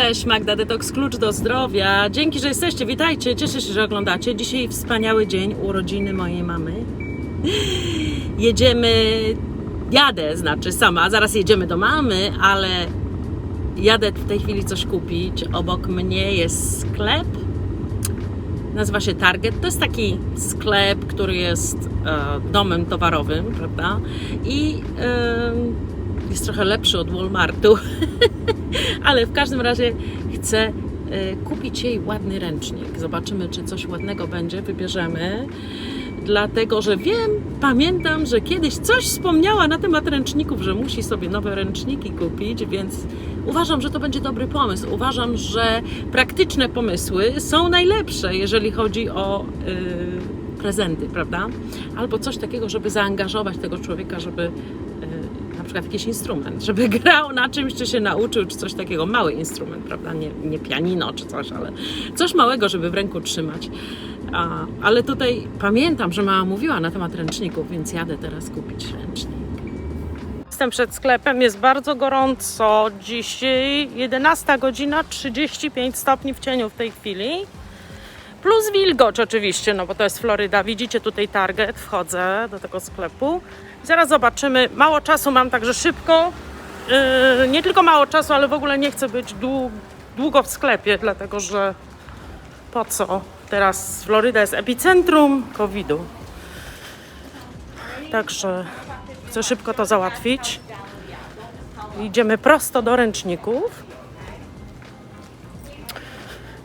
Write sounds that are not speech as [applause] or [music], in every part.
Cześć, Magda Detox, klucz do zdrowia. Dzięki, że jesteście, witajcie, cieszę się, że oglądacie. Dzisiaj wspaniały dzień, urodziny mojej mamy. Jedziemy, jadę, znaczy sama, zaraz jedziemy do mamy, ale jadę w tej chwili coś kupić. Obok mnie jest sklep, nazywa się Target. To jest taki sklep, który jest e, domem towarowym, prawda? I e, jest trochę lepszy od Walmartu, [laughs] ale w każdym razie chcę e, kupić jej ładny ręcznik. Zobaczymy, czy coś ładnego będzie, wybierzemy. Dlatego, że wiem, pamiętam, że kiedyś coś wspomniała na temat ręczników, że musi sobie nowe ręczniki kupić, więc uważam, że to będzie dobry pomysł. Uważam, że praktyczne pomysły są najlepsze, jeżeli chodzi o yy, prezenty, prawda? Albo coś takiego, żeby zaangażować tego człowieka, żeby przykład jakiś instrument, żeby [laughs] grał na czymś, czy się nauczył, czy coś takiego. Mały instrument, prawda? Nie, nie pianino czy coś, ale coś małego, żeby w ręku trzymać. A, ale tutaj pamiętam, że mama mówiła na temat ręczników, więc jadę teraz kupić ręcznik. Jestem przed sklepem, jest bardzo gorąco. Dzisiaj 11 godzina, 35 stopni w cieniu w tej chwili. Plus wilgoć oczywiście, no bo to jest Floryda. Widzicie tutaj Target, wchodzę do tego sklepu. Zaraz zobaczymy. Mało czasu mam, także szybko. Yy, nie tylko mało czasu, ale w ogóle nie chcę być dłu- długo w sklepie, dlatego że po co? Teraz Floryda jest epicentrum COVID-u. Także chcę szybko to załatwić. Idziemy prosto do ręczników.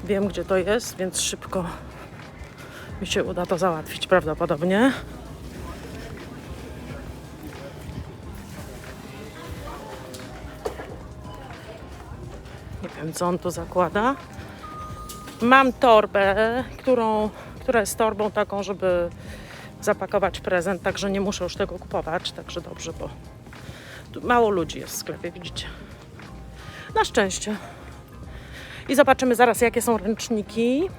Wiem, gdzie to jest, więc szybko mi się uda to załatwić prawdopodobnie. Nie wiem, co on tu zakłada. Mam torbę, którą, która jest torbą taką, żeby zapakować prezent, także nie muszę już tego kupować, także dobrze, bo mało ludzi jest w sklepie, widzicie. Na szczęście. I zobaczymy zaraz, jakie są ręczniki.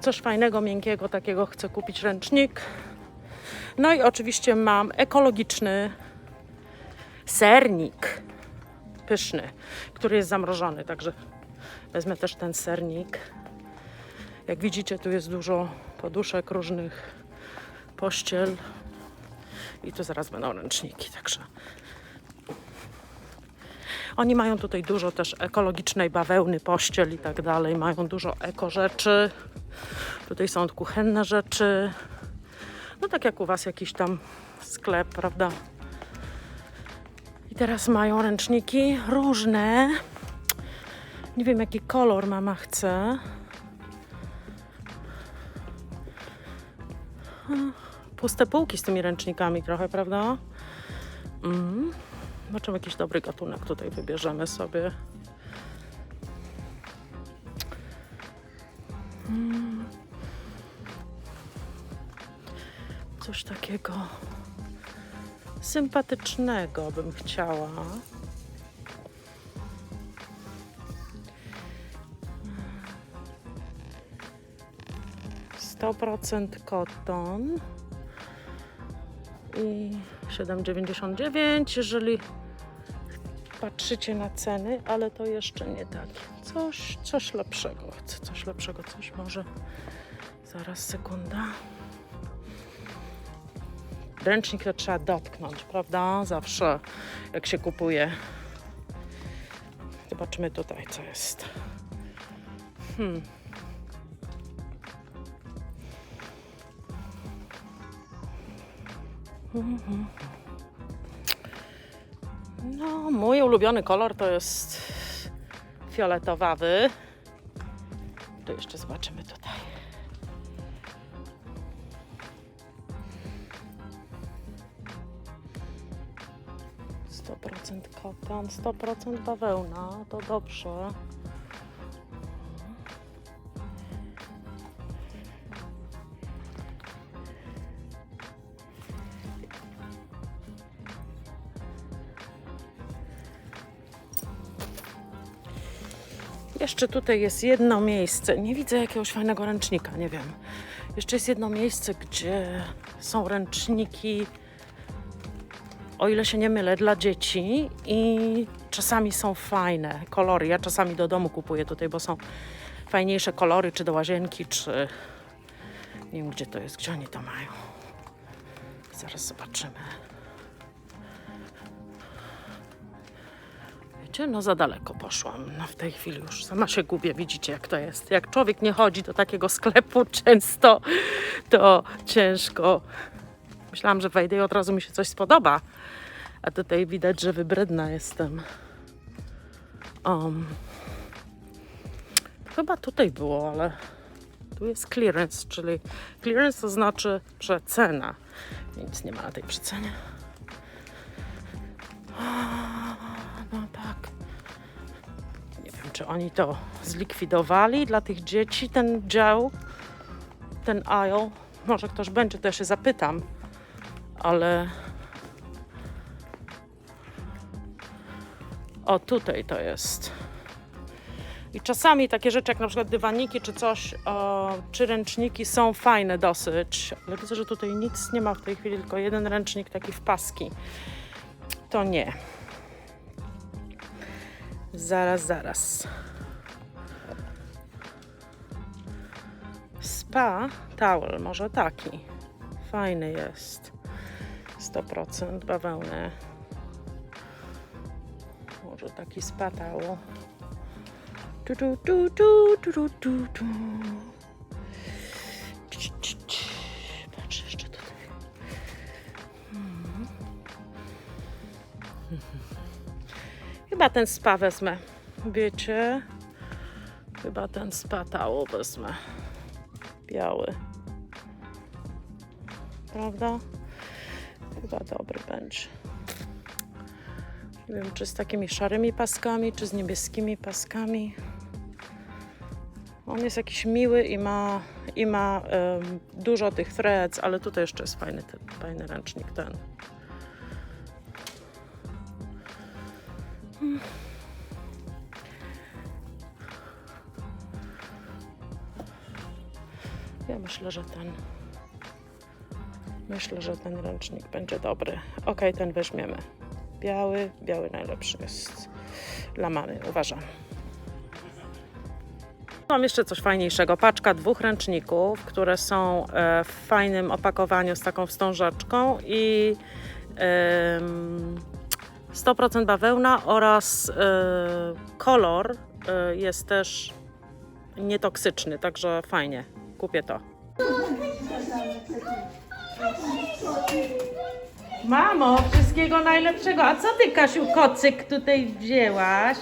Coś fajnego, miękkiego takiego chcę kupić ręcznik. No i oczywiście mam ekologiczny sernik pyszny, który jest zamrożony, także wezmę też ten sernik. Jak widzicie, tu jest dużo poduszek różnych, pościel i tu zaraz będą ręczniki, także oni mają tutaj dużo też ekologicznej bawełny, pościel i tak dalej. Mają dużo eko rzeczy. Tutaj są kuchenne rzeczy. No tak jak u Was jakiś tam sklep, prawda? I teraz mają ręczniki różne. Nie wiem jaki kolor mama chce. Puste półki z tymi ręcznikami trochę, prawda? Mm. Zobaczymy jakiś dobry gatunek tutaj wybierzemy sobie. Mm. Coś takiego sympatycznego bym chciała. Sto procent koton i 7,99 jeżeli patrzycie na ceny, ale to jeszcze nie tak. Coś, coś lepszego. Coś lepszego, coś może. Zaraz, sekunda. Ręcznik to trzeba dotknąć, prawda? Zawsze jak się kupuje. Zobaczymy tutaj, co jest. Hmm. No, mój ulubiony kolor to jest fioletowawy. Tu jeszcze zobaczymy tutaj. Sto procent koton, 100% bawełna, to dobrze. Jeszcze tutaj jest jedno miejsce. Nie widzę jakiegoś fajnego ręcznika, nie wiem. Jeszcze jest jedno miejsce, gdzie są ręczniki o ile się nie mylę, dla dzieci i czasami są fajne kolory. Ja czasami do domu kupuję tutaj, bo są fajniejsze kolory, czy do łazienki, czy nie wiem gdzie to jest, gdzie oni to mają. Zaraz zobaczymy. Wiecie, no za daleko poszłam. No w tej chwili już sama się gubię, widzicie jak to jest. Jak człowiek nie chodzi do takiego sklepu [laughs] często, to ciężko. Myślałam, że wejdę i od razu mi się coś spodoba. A tutaj widać, że wybredna jestem. Um, chyba tutaj było, ale tu jest clearance, czyli clearance to znaczy przecena. Nic nie ma na tej przecenie. Czy oni to zlikwidowali dla tych dzieci, ten dział, ten aisle. Może ktoś będzie, to ja się zapytam, ale. O, tutaj to jest. I czasami takie rzeczy jak na przykład dywaniki czy coś, o, czy ręczniki są fajne dosyć, ale widzę, że tutaj nic nie ma w tej chwili, tylko jeden ręcznik taki w paski. To nie. Zaraz, zaraz. Spa towel, może taki. Fajny jest. 100% bawełny. Może taki spa towel. Tu, tu, tu, tu, tu, tu, tu, Chyba ten spa wezmę. Wiecie? Chyba ten spa towel wezmę. Biały. Prawda? Chyba dobry będzie. Nie wiem, czy z takimi szarymi paskami, czy z niebieskimi paskami. On jest jakiś miły i ma, i ma dużo tych threads, ale tutaj jeszcze jest fajny, ten, fajny ręcznik ten. Ja myślę, że ten. Myślę, że ten ręcznik będzie dobry. Ok, ten weźmiemy. Biały, biały najlepszy jest dla mamy, uważam. Mam jeszcze coś fajniejszego. Paczka dwóch ręczników, które są e, w fajnym opakowaniu z taką wstążeczką i em, 100% bawełna oraz e, kolor e, jest też nietoksyczny, także fajnie. Kupię to. Mamo, wszystkiego najlepszego. A co ty, Kasiu, kocyk tutaj wzięłaś?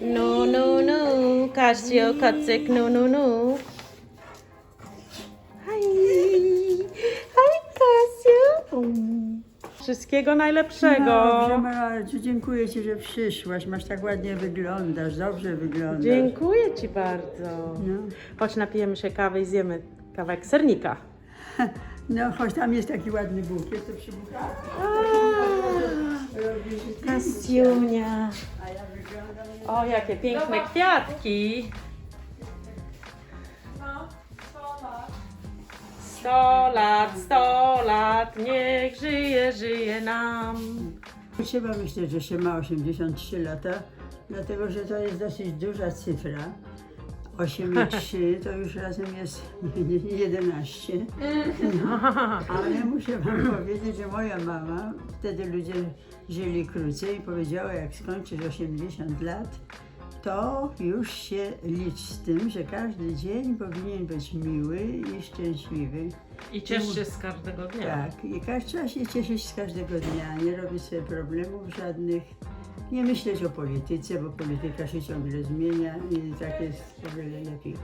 No, no, no, Kasio, kocyk, no, no, no. Wszystkiego najlepszego. Dobrze, Marciu, dziękuję Ci, że przyszłaś. Masz tak ładnie wyglądasz, dobrze wyglądasz. Dziękuję Ci bardzo. No. Chodź, napijemy się kawy i zjemy kawałek sernika. [laughs] no, choć tam jest taki ładny bukiet, to. Kasiunia. A ja wyglądam... O, jakie piękne kwiatki. Sto lat, sto lat, niech żyje, żyje nam. Trzeba myśleć, że się ma 83 lata, dlatego że to jest dosyć duża cyfra. 8 i 3 to już razem jest [laughs] 11. No, [laughs] ale muszę wam powiedzieć, że moja mama, wtedy ludzie żyli krócej, powiedziała, jak skończysz 80 lat, to już się licz z tym, że każdy dzień powinien być miły i szczęśliwy. I ciesz się z każdego dnia. Tak, i każ, trzeba się cieszyć z każdego dnia, nie robić sobie problemów żadnych, nie myśleć o polityce, bo polityka się ciągle zmienia i tak jest o wiele lepiej.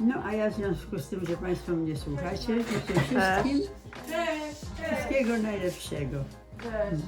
No a ja w związku z tym, że Państwo mnie słuchacie, życzę wszystkim wszystkiego najlepszego. Cześć.